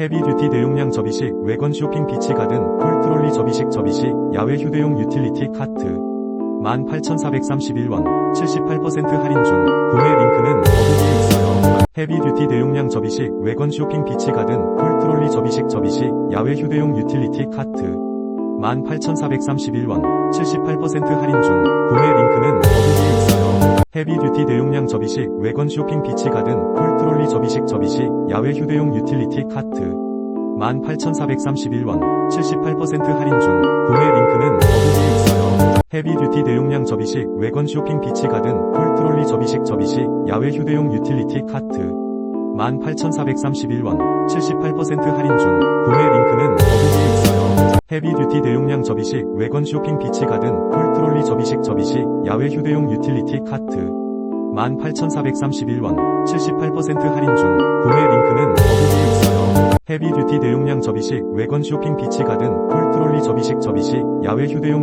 헤비듀티 대용량 접이식 외건 쇼핑 비치 가든 풀트롤리 접이식 접이식 야외 휴대용 유틸리티 카트. 18,431원 78% 할인 중. 구매 링크는 어디에 있어요. 헤비듀티 대용량 접이식 외건 쇼핑 비치 가든 풀트롤리 접이식 접이식 야외 휴대용 유틸리티 카트. 18,431원 78% 할인 중. 구매 링크는 어디에 있어요. 헤비듀티 대용량 접이식 외건 쇼핑 비치 가든 풀트롤리 접이식 접이식 야외 휴대용 유틸리티 카트. 18,431원 78% 할인 중 구매 링크는 어디에 있어요. 헤비 듀티 대용량 접이식 외건 쇼핑 비치 가든 풀트롤리 접이식 접이식 야외 휴대용 유틸리티 카트. 18,431원 78% 할인 중 구매 링크는 어디에 있어요. 헤비 듀티 대용량 접이식 외건 쇼핑 비치 가든 풀트롤리 접이식 접이식 야외 휴대용 유틸리티 카트 18,431원 78% 할인 중 구매 링크는 어디에 있어요. 헤비듀티 대용량 접이식 외건 쇼핑 비치 가든 풀트롤리 접이식 접이식 야외 휴대용